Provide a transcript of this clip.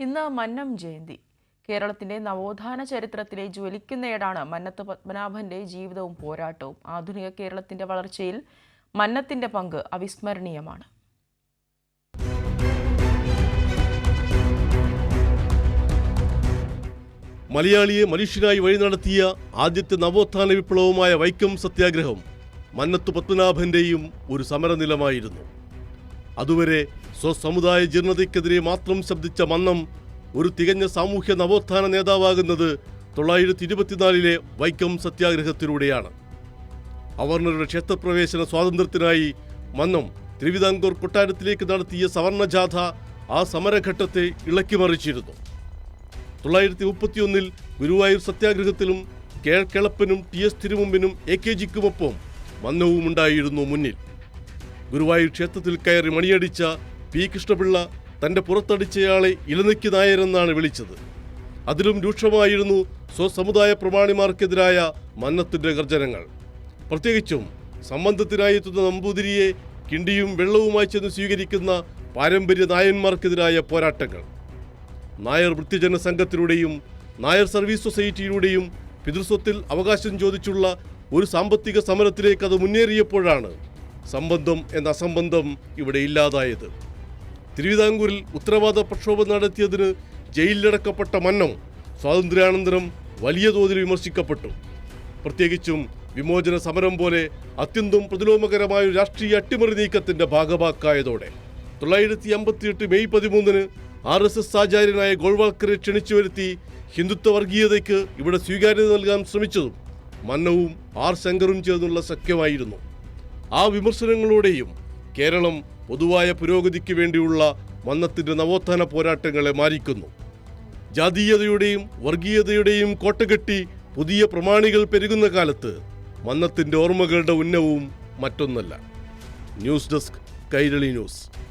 ഇന്ന് മന്നം ജയന്തി. കേരളത്തിന്റെ നവോത്ഥാന ചരിത്രത്തിലെ ജ്വലിക്കുന്നേടാണ് മന്നത്ത് പത്മനാഭന്റെ ജീവിതവും പോരാട്ടവും. ആധുനിക കേരളത്തിന്റെ വളർച്ചയിൽ മന്നത്തിന്റെ പങ്ക് അവിസ്മരണീയമാണ്. മലയാളിയെ മനുഷ്യനായി വഴി നടത്തിയ ആദ്യത്തെ നവോത്ഥാന വിപ്ലവമായ വൈക്കം സത്യാഗ്രഹം മന്നത്തു പത്മനാഭന്റെയും ഒരു സമരനിലമായിരുന്നു. അതുവരെ സ്വസമുദായ ജീർണതയ്ക്കെതിരെ മാത്രം ശബ്ദിച്ച മന്നം ഒരു തികഞ്ഞ സാമൂഹ്യ നവോത്ഥാന നേതാവാകുന്നത് തൊള്ളായിരത്തി ഇരുപത്തിനാലിലെ വൈക്കം സത്യാഗ്രഹത്തിലൂടെയാണ്. അവർണരുടെ ക്ഷേത്രപ്രവേശന സ്വാതന്ത്ര്യത്തിനായി മന്നം തിരുവിതാംകൂർ കൊട്ടാരത്തിലേക്ക് നടത്തിയ സവർണജാഥ ആ സമരഘട്ടത്തെ ഇളക്കിമറിച്ചിരുന്നു തൊള്ളായിരത്തി മുപ്പത്തിയൊന്നിൽ ഗുരുവായൂർ സത്യാഗ്രഹത്തിലും കേൾക്കിളപ്പനും ടി എസ് തിരുമുമ്പിനും എ കെ ജിക്കുമൊപ്പം മന്നവും ഉണ്ടായിരുന്നു മുന്നിൽ. ഗുരുവായൂർ ക്ഷേത്രത്തിൽ കയറി മണിയടിച്ച പി. കൃഷ്ണപിള്ള തന്റെ പുറത്തടിച്ചയാളെ ഇലനിക്കു നായരെന്നാണ് വിളിച്ചത്. അതിലും രൂക്ഷമായിരുന്നു സ്വസമുദായ പ്രമാണിമാർക്കെതിരായ മന്നത്തിന്റെ ഗർജനങ്ങൾ. പ്രത്യേകിച്ചും സംബന്ധത്തിനായി എത്തുന്ന നമ്പൂതിരിയെ കിണ്ടിയും വെള്ളവുമായി ചെന്ന് സ്വീകരിക്കുന്ന പാരമ്പര്യ നായന്മാർക്കെതിരായ പോരാട്ടങ്ങൾ. നായർ വൃത്തിജന സംഘത്തിലൂടെയും നായർ സർവീസ് സൊസൈറ്റിയിലൂടെയും പിതൃസ്വത്തിൽ അവകാശം ചോദിച്ചുള്ള ഒരു സാമ്പത്തിക സമരത്തിലേക്ക് അത് മുന്നേറിയപ്പോഴാണ് സംബന്ധം എന്ന അസംബന്ധം ഇവിടെ ഇല്ലാതായത്. തിരുവിതാംകൂറിൽ ഉത്തരവാദ പ്രക്ഷോഭം നടത്തിയതിന് ജയിലിലടക്കപ്പെട്ട മന്നം സ്വാതന്ത്ര്യാനന്തരം വലിയ തോതിൽ വിമർശിക്കപ്പെട്ടു. പ്രത്യേകിച്ചും വിമോചന സമരം പോലെ അത്യന്തം പ്രതിലോമകരമായ രാഷ്ട്രീയ അട്ടിമറി നീക്കത്തിന്റെ ഭാഗമാക്കായതോടെ തൊള്ളായിരത്തി അമ്പത്തിയെട്ട് മെയ് പതിമൂന്നിന് ആർ എസ് എസ് ആചാര്യനായ ഗോൾവാൾക്കറെ ക്ഷണിച്ചു വരുത്തി ഹിന്ദുത്വ വർഗീയതയ്ക്ക് ഇവിടെ സ്വീകാര്യത നൽകാൻ ശ്രമിച്ചതും മന്നവും ആർ ശങ്കറും ചേർന്നുള്ള സഖ്യമായിരുന്നു. ആ വിമർശനങ്ങളോടെയും കേരളം പൊതുവായ പുരോഗതിക്ക് വേണ്ടിയുള്ള മന്നത്തിന്റെ നവോത്ഥാന പോരാട്ടങ്ങളെ മാനിക്കുന്നു. ജാതീയതയുടെയും വർഗീയതയുടെയും കോട്ടകെട്ടി പുതിയ പ്രമാണികൾ പെരുകുന്ന കാലത്ത് മന്നത്തിന്റെ ഓർമ്മകളുടെ ഉന്നവും മറ്റൊന്നല്ല. News desk Kairali news.